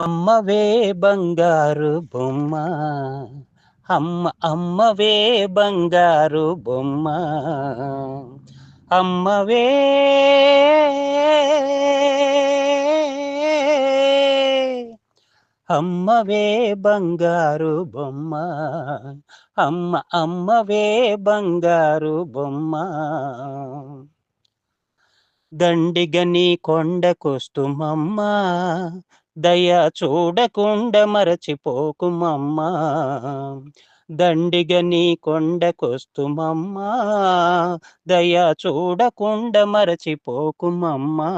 అమ్మవే బంగారు బొమ్మ. అమ్మ అమ్మవే బంగారు బొమ్మ. అమ్మవే అమ్మవే బంగారు బొమ్మ. అమ్మ అమ్మవే బంగారు బొమ్మ. దండిగని కొండకొస్తుమమ్మ దయ చూడకుండ దండిగ నీ కొండకొస్తుమమ్మా. దయ చూడకుండ మరచిపోకుమమ్మా.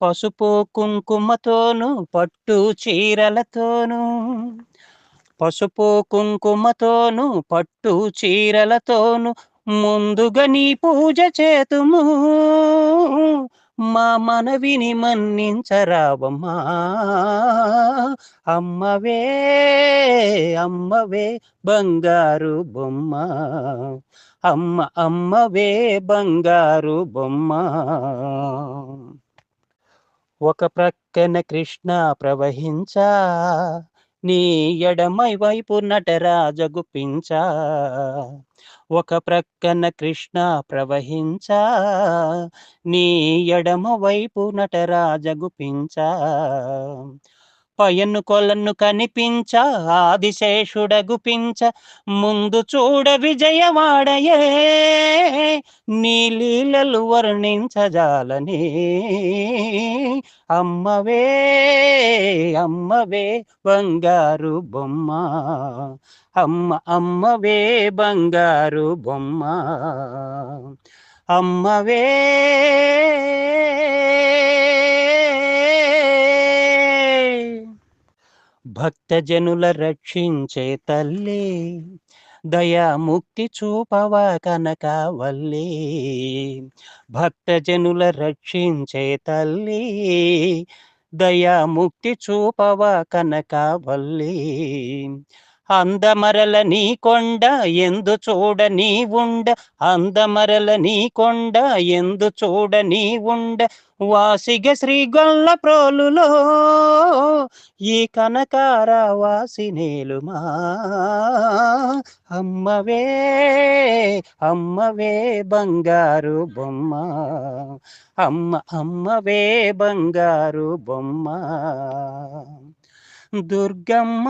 పసుపు కుంకుమతోను పట్టు చీరలతోను పసుపు కుంకుమతోను పట్టు చీరలతోను ముందుగా నీ పూజ చేతుము. మా మనవిని మన్నించరావమ్మా. అమ్మవే అమ్మవే బంగారు బొమ్మ. అమ్మ అమ్మవే బంగారు బొమ్మ. ఒక ప్రక్కన కృష్ణ ప్రవహించా. నీ ఎడమై వైపు నటరాజ ఒక ప్రక్కన కృష్ణ ప్రవహించా నీ ఎడమ వైపు నటరాజ పయను కొలను కనిపించ ఆదిశేషుడగుపించ ముందు చూడ విజయవాడయే. నీ లీలలు వర్ణించజాలని అమ్మవే అమ్మవే బంగారు బొమ్మ. అమ్మ అమ్మవే బంగారు బొమ్మ. అమ్మవే. భక్తజనుల రక్షించే తల్లి దయా ముక్తి చూపవ కనక వల్లి భక్తజనుల రక్షించే తల్లి దయా ముక్తి చూపవ కనక వల్లి అందమరల నీ కొండ ఎందు చూడ నీ ఉండ. అందమరల నీ కొండ ఎందు చూడ నీ ఉండ. వాసిగ శ్రీగొల్ల ప్రోలులో ఈ కనకార వాసి నేలుమా. అమ్మవే అమ్మవే బంగారు బొమ్మ. అమ్మ అమ్మవే బంగారు బొమ్మ. దుర్గమ్మ.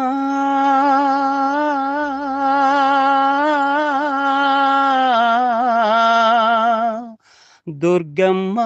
దుర్గమ్మ.